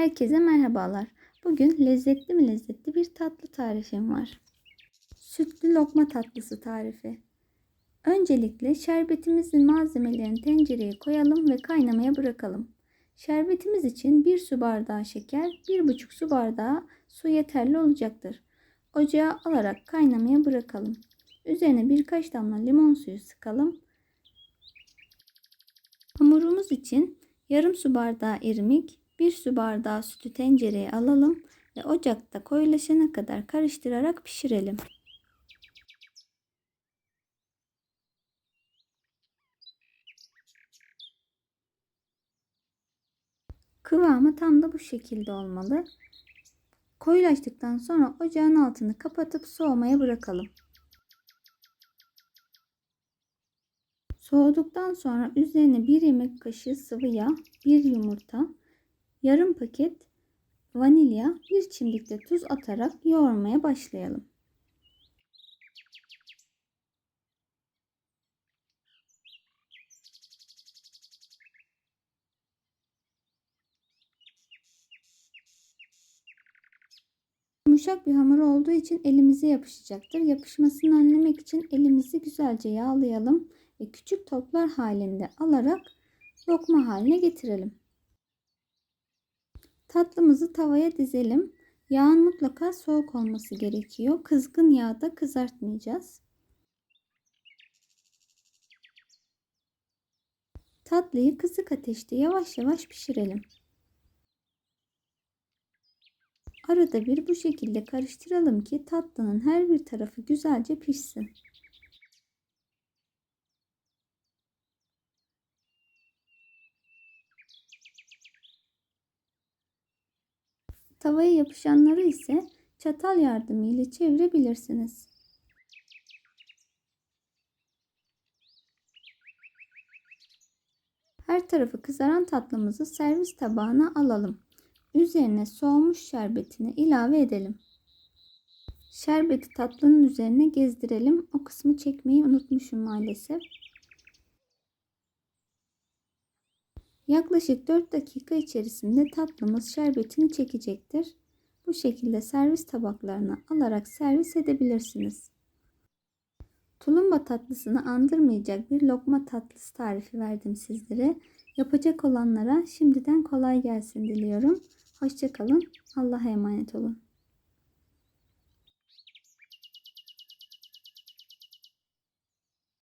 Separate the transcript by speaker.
Speaker 1: Herkese merhabalar. Bugün lezzetli mi lezzetli bir tatlı tarifim var. Sütlü lokma tatlısı tarifi. Öncelikle şerbetimizin malzemelerini tencereye koyalım ve kaynamaya bırakalım. Şerbetimiz için 1 su bardağı şeker, 1,5 su bardağı su yeterli olacaktır. Ocağa alarak kaynamaya bırakalım. Üzerine birkaç damla limon suyu sıkalım. Hamurumuz için yarım su bardağı irmik, 1 su bardağı sütü tencereye alalım ve ocakta koyulaşana kadar karıştırarak pişirelim. Kıvamı tam da bu şekilde olmalı. Koyulaştıktan sonra ocağın altını kapatıp soğumaya bırakalım. Soğuduktan sonra üzerine 1 yemek kaşığı sıvı yağ, 1 yumurta, yarım paket vanilya, 1 çimdik de tuz atarak yoğurmaya başlayalım. Yumuşak bir hamur olduğu için elimize yapışacaktır. Yapışmasını önlemek için elimizi güzelce yağlayalım ve küçük toplar halinde alarak lokma haline getirelim. Tatlımızı tavaya dizelim. Yağın mutlaka soğuk olması gerekiyor. Kızgın yağda kızartmayacağız. Tatlıyı kısık ateşte yavaş yavaş pişirelim. Arada bir bu şekilde karıştıralım ki tatlının her bir tarafı güzelce pişsin. Tavaya yapışanları ise çatal yardımıyla çevirebilirsiniz. Her tarafı kızaran tatlımızı servis tabağına alalım. Üzerine soğumuş şerbetini ilave edelim. Şerbeti tatlının üzerine gezdirelim. O kısmı çekmeyi unutmuşum maalesef. Yaklaşık 4 dakika içerisinde tatlımız şerbetini çekecektir. Bu şekilde servis tabaklarına alarak servis edebilirsiniz. Tulumba tatlısını andırmayacak bir lokma tatlısı tarifi verdim sizlere. Yapacak olanlara şimdiden kolay gelsin diliyorum. Hoşçakalın. Allah'a emanet olun.